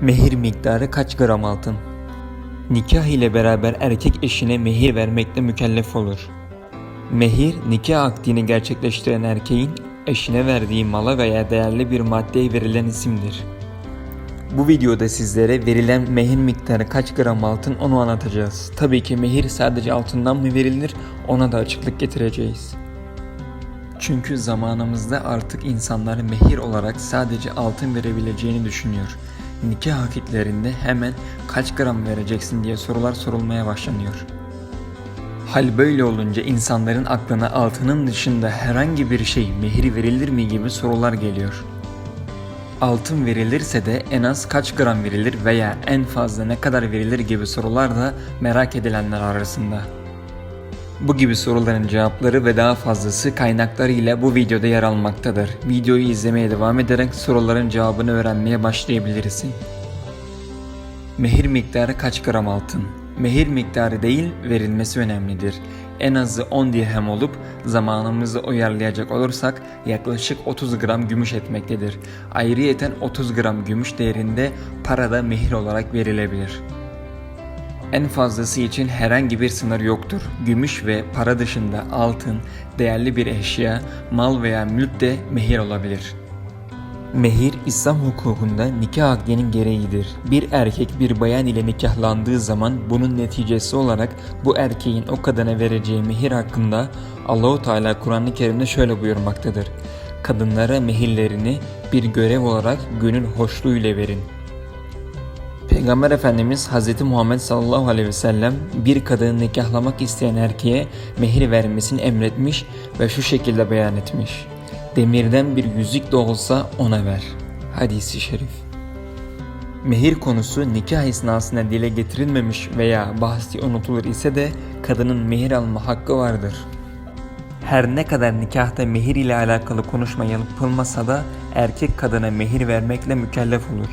Mehir miktarı kaç gram altın? Nikah ile beraber erkek eşine mehir vermekle mükellef olur. Mehir, nikah akdini gerçekleştiren erkeğin eşine verdiği mala veya değerli bir maddeye verilen isimdir. Bu videoda sizlere verilen mehir miktarı kaç gram altın onu anlatacağız. Tabii ki mehir sadece altından mı verilir ona da açıklık getireceğiz. Çünkü zamanımızda artık insanlar mehir olarak sadece altın verebileceğini düşünüyor. Nikah vakitlerinde hemen kaç gram vereceksin diye sorular sorulmaya başlanıyor. Hal böyle olunca insanların aklına altının dışında herhangi bir şey mehir verilir mi gibi sorular geliyor. Altın verilirse de en az kaç gram verilir veya en fazla ne kadar verilir gibi sorular da merak edilenler arasında. Bu gibi soruların cevapları ve daha fazlası kaynaklarıyla bu videoda yer almaktadır. Videoyu izlemeye devam ederek soruların cevabını öğrenmeye başlayabilirsin. Mehir miktarı kaç gram altın? Mehir miktarı değil, verilmesi önemlidir. En azı 10 dirhem olup zamanımızı uyarlayacak olursak yaklaşık 30 gram gümüş etmektedir. Ayrıyeten 30 gram gümüş değerinde parada mehir olarak verilebilir. En fazlası için herhangi bir sınır yoktur. Gümüş ve para dışında altın, değerli bir eşya, mal veya mülk de mehir olabilir. Mehir İslam hukukunda nikah akdinin gereğidir. Bir erkek bir bayan ile nikahlandığı zaman bunun neticesi olarak bu erkeğin o kadına vereceği mehir hakkında Allahu Teala Kur'an-ı Kerim'de şöyle buyurmaktadır. Kadınlara mehirlerini bir görev olarak gönül hoşluğu ile verin. Peygamber Efendimiz Hz. Muhammed sallallahu aleyhi ve sellem bir kadını nikahlamak isteyen erkeğe mehir vermesini emretmiş ve şu şekilde beyan etmiş. Demirden bir yüzük de olsa ona ver. Hadisi şerif. Mehir konusu nikah esnasında dile getirilmemiş veya bahsi unutulur ise de kadının mehir alma hakkı vardır. Her ne kadar nikahta mehir ile alakalı konuşma yapılmasa da erkek kadına mehir vermekle mükellef olur.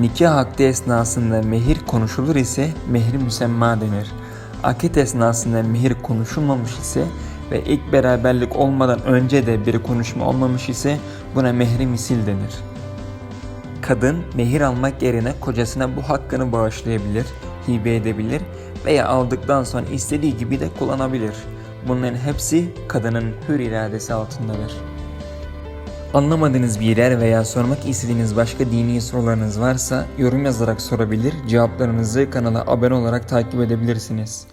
Nikah akdi esnasında mehir konuşulur ise mehir müsemma denir. Akit esnasında mehir konuşulmamış ise ve ilk beraberlik olmadan önce de bir konuşma olmamış ise buna mehri misil denir. Kadın mehir almak yerine kocasına bu hakkını bağışlayabilir, hibe edebilir veya aldıktan sonra istediği gibi de kullanabilir. Bunların hepsi kadının hür iradesi altındadır. Anlamadığınız bir yer veya sormak istediğiniz başka dini sorularınız varsa yorum yazarak sorabilir, cevaplarınızı kanala abone olarak takip edebilirsiniz.